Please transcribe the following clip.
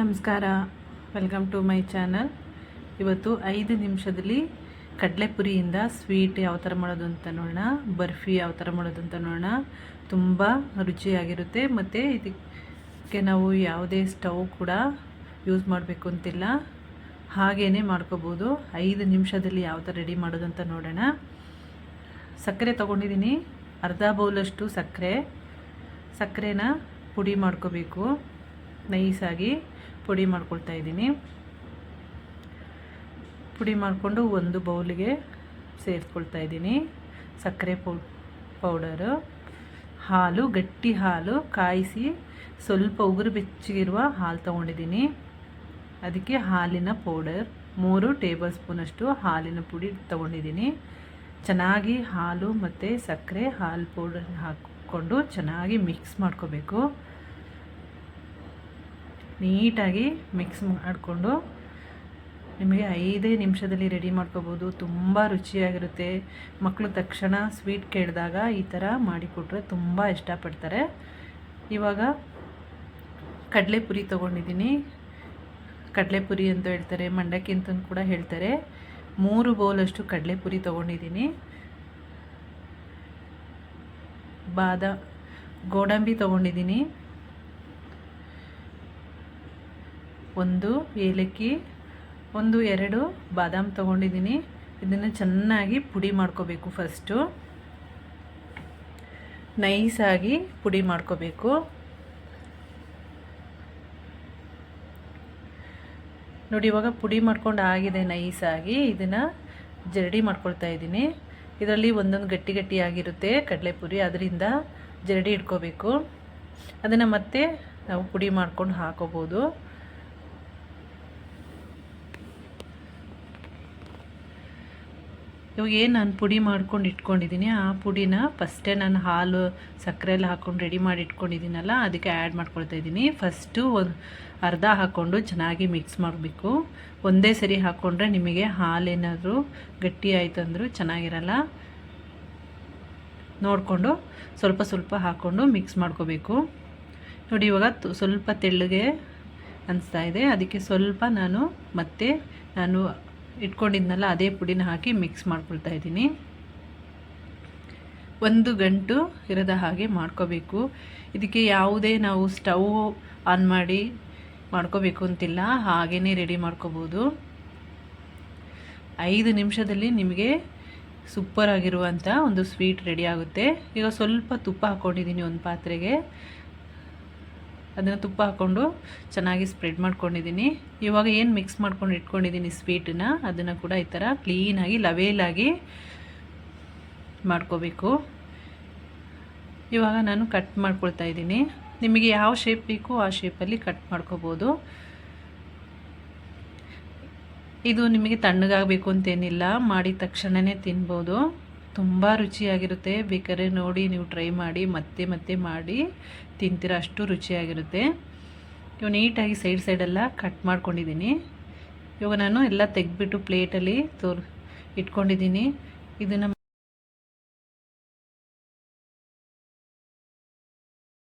ನಮಸ್ಕಾರ. Welcome to my channel ಇವತ್ತು ಐದು ನಿಮಿಷದಲ್ಲಿ ಕಡಲೆಪುರಿಯಿಂದ ಸ್ವೀಟ್ ಯಾವ ಥರ ಮಾಡೋದು ಅಂತ ನೋಡೋಣ. ಬರ್ಫಿ ಯಾವ ಥರ ಮಾಡೋದು ಅಂತ ನೋಡೋಣ. ತುಂಬ ರುಚಿಯಾಗಿರುತ್ತೆ. ಮತ್ತು ಇದಕ್ಕೆ ನಾವು ಯಾವುದೇ ಸ್ಟವ್ ಕೂಡ ಯೂಸ್ ಮಾಡಬೇಕು ಅಂತಿಲ್ಲ. ಹಾಗೇ ಮಾಡ್ಕೋಬೋದು. ಐದು ನಿಮಿಷದಲ್ಲಿ ಯಾವ ಥರ ರೆಡಿ ಮಾಡೋದು ಅಂತ ನೋಡೋಣ. ಸಕ್ಕರೆ ತೊಗೊಂಡಿದ್ದೀನಿ. ಅರ್ಧ ಬೌಲಷ್ಟು ಸಕ್ಕರೆ. ಸಕ್ಕರೆನ ಪುಡಿ ಮಾಡ್ಕೋಬೇಕು. ನೈಸಾಗಿ ಪುಡಿ ಮಾಡ್ಕೊಳ್ತಾ ಇದ್ದೀನಿ. ಪುಡಿ ಮಾಡಿಕೊಂಡು ಒಂದು ಬೌಲಿಗೆ ಸೇರಿಸ್ಕೊಳ್ತಾ ಇದ್ದೀನಿ. ಸಕ್ಕರೆ ಪೌ, ಪೌಡರು. ಹಾಲು, ಗಟ್ಟಿ ಹಾಲು ಕಾಯಿಸಿ ಸ್ವಲ್ಪ ಉಗುರು ಬೆಚ್ಚಗಿರುವ ಹಾಲು ತೊಗೊಂಡಿದ್ದೀನಿ. ಅದಕ್ಕೆ ಹಾಲಿನ ಪೌಡರ್, ಮೂರು ಟೇಬಲ್ ಸ್ಪೂನಷ್ಟು ಹಾಲಿನ ಪುಡಿ ತೊಗೊಂಡಿದ್ದೀನಿ. ಚೆನ್ನಾಗಿ ಹಾಲು ಮತ್ತು ಸಕ್ಕರೆ ಹಾಲು ಪೌಡರ್ ಹಾಕ್ಕೊಂಡು ಚೆನ್ನಾಗಿ ಮಿಕ್ಸ್ ಮಾಡ್ಕೋಬೇಕು. ನೀಟಾಗಿ ಮಿಕ್ಸ್ ಮಾಡಿಕೊಂಡು ನಿಮಗೆ ಐದೇ ನಿಮಿಷದಲ್ಲಿ ರೆಡಿ ಮಾಡ್ಕೋಬೋದು. ತುಂಬ ರುಚಿಯಾಗಿರುತ್ತೆ. ಮಕ್ಕಳು ತಕ್ಷಣ ಸ್ವೀಟ್ ಕೇಳಿದಾಗ ಈ ಥರ ಮಾಡಿಕೊಟ್ರೆ ತುಂಬ ಇಷ್ಟಪಡ್ತಾರೆ. ಇವಾಗ ಕಡಲೆಪುರಿ ತೊಗೊಂಡಿದ್ದೀನಿ. ಕಡಲೆಪುರಿ ಅಂತ ಹೇಳ್ತಾರೆ. ಮಂಡಕ್ಕಿ ಅಂತ ಕೂಡ ಹೇಳ್ತಾರೆ. ಮೂರು ಬೌಲಷ್ಟು ಕಡಲೆಪುರಿ ತೊಗೊಂಡಿದ್ದೀನಿ. ಬಾದ, ಗೋಡಂಬಿ ತೊಗೊಂಡಿದ್ದೀನಿ. ಒಂದು ಏಲಕ್ಕಿ, ಒಂದು ಎರಡು ಬಾದಾಮ್ ತೊಗೊಂಡಿದ್ದೀನಿ. ಇದನ್ನು ಚೆನ್ನಾಗಿ ಪುಡಿ ಮಾಡ್ಕೋಬೇಕು ಫಸ್ಟು ನೈಸಾಗಿ ಪುಡಿ ಮಾಡ್ಕೋಬೇಕು. ನೋಡಿ, ಇವಾಗ ಪುಡಿ ಮಾಡ್ಕೊಂಡು ಆಗಿದೆ ನೈಸಾಗಿ. ಇದನ್ನು ಜರಡಿ ಮಾಡ್ಕೊಳ್ತಾ ಇದ್ದೀನಿ. ಇದರಲ್ಲಿ ಒಂದೊಂದು ಗಟ್ಟಿ ಗಟ್ಟಿಯಾಗಿರುತ್ತೆ ಕಡಲೆಪುರಿ. ಅದರಿಂದ ಜರಡಿ ಇಟ್ಕೋಬೇಕು. ಅದನ್ನು ಮತ್ತೆ ನಾವು ಪುಡಿ ಮಾಡ್ಕೊಂಡು ಹಾಕೋಬೋದು. ಇವಾಗ ಏನು ನಾನು ಪುಡಿ ಮಾಡ್ಕೊಂಡು ಇಟ್ಕೊಂಡಿದ್ದೀನಿ ಆ ಪುಡಿನ ಫಸ್ಟೇ ನಾನು ಹಾಲು ಸಕ್ಕರೆ ಎಲ್ಲ ಹಾಕ್ಕೊಂಡು ರೆಡಿ ಮಾಡಿ ಇಟ್ಕೊಂಡಿದ್ದೀನಲ್ಲ ಅದಕ್ಕೆ ಆ್ಯಡ್ ಮಾಡ್ಕೊಳ್ತಾ ಇದ್ದೀನಿ ಫಸ್ಟು ಒಂದು ಅರ್ಧ ಹಾಕ್ಕೊಂಡು ಚೆನ್ನಾಗಿ ಮಿಕ್ಸ್ ಮಾಡಬೇಕು. ಒಂದೇ ಸರಿ ಹಾಕ್ಕೊಂಡ್ರೆ ನಿಮಗೆ ಹಾಲೇನಾದರೂ ಗಟ್ಟಿ ಆಯಿತು ಅಂದರೂ ಚೆನ್ನಾಗಿರಲ್ಲ. ನೋಡಿಕೊಂಡು ಸ್ವಲ್ಪ ಸ್ವಲ್ಪ ಹಾಕ್ಕೊಂಡು ಮಿಕ್ಸ್ ಮಾಡ್ಕೋಬೇಕು. ನೋಡಿ ಇವಾಗ ಸ್ವಲ್ಪ ತೆಳ್ಳಗೆ ಅನಿಸ್ತಾ ಇದೆ. ಅದಕ್ಕೆ ಸ್ವಲ್ಪ ನಾನು ಮತ್ತೆ ನಾನು ಇಟ್ಕೊಂಡಿದ್ನಲ್ಲ, ಅದೇ ಪುಡಿನ ಹಾಕಿ ಮಿಕ್ಸ್ ಮಾಡ್ಕೊಳ್ತಾ ಇದ್ದೀನಿ. ಒಂದು ಗಂಟು ಇರದ ಹಾಗೆ ಮಾಡ್ಕೋಬೇಕು. ಇದಕ್ಕೆ ಯಾವುದೇ ನಾವು ಸ್ಟವ್ ಆನ್ ಮಾಡಿ ಮಾಡ್ಕೋಬೇಕು ಅಂತಿಲ್ಲ ಹಾಗೇ ರೆಡಿ ಮಾಡ್ಕೋಬೋದು. ಐದು ನಿಮಿಷದಲ್ಲಿ ನಿಮಗೆ ಸೂಪರ್ ಆಗಿರುವಂಥ ಒಂದು ಸ್ವೀಟ್ ರೆಡಿ ಆಗುತ್ತೆ. ಈಗ ಸ್ವಲ್ಪ ತುಪ್ಪ ಹಾಕ್ಕೊಂಡಿದ್ದೀನಿ ಒಂದು ಪಾತ್ರೆಗೆ. ಅದನ್ನು ತುಪ್ಪ ಹಾಕ್ಕೊಂಡು ಚೆನ್ನಾಗಿ ಸ್ಪ್ರೆಡ್ ಮಾಡ್ಕೊಂಡಿದ್ದೀನಿ. ಇವಾಗ ಏನು ಮಿಕ್ಸ್ ಮಾಡ್ಕೊಂಡು ಇಟ್ಕೊಂಡಿದ್ದೀನಿ ಸ್ವೀಟನ್ನ ಅದನ್ನು ಕೂಡ ಈ ಥರ ಕ್ಲೀನಾಗಿ ಲವೇಲಾಗಿ ಮಾಡ್ಕೋಬೇಕು. ಇವಾಗ ನಾನು ಕಟ್ ಮಾಡ್ಕೊಳ್ತಾ ಇದ್ದೀನಿ. ನಿಮಗೆ ಯಾವ ಶೇಪ್ ಬೇಕೋ ಆ ಶೇಪಲ್ಲಿ ಕಟ್ ಮಾಡ್ಕೋಬೋದು. ಇದು ನಿಮಗೆ ತಣ್ಣಗಾಗಬೇಕು ಅಂತೇನಿಲ್ಲ, ಮಾಡಿದ ತಕ್ಷಣವೇ ತಿನ್ಬೋದು. ತುಂಬ ರುಚಿಯಾಗಿರುತ್ತೆ. ಬೇಕಾದ್ರೆ ನೋಡಿ, ನೀವು ಟ್ರೈ ಮಾಡಿ, ಮತ್ತೆ ಮತ್ತೆ ಮಾಡಿ ತಿಂತೀರ? ಅಷ್ಟು ರುಚಿಯಾಗಿರುತ್ತೆ. ಇವು ನೀಟಾಗಿ ಸೈಡ್ ಸೈಡೆಲ್ಲ ಕಟ್ ಮಾಡ್ಕೊಂಡಿದ್ದೀನಿ. ಇವಾಗ ನಾನು ಎಲ್ಲ ತೆಗೆದ್ಬಿಟ್ಟು ಪ್ಲೇಟಲ್ಲಿ ತೋರ್, ಇಟ್ಕೊಂಡಿದ್ದೀನಿ. ಇದನ್ನು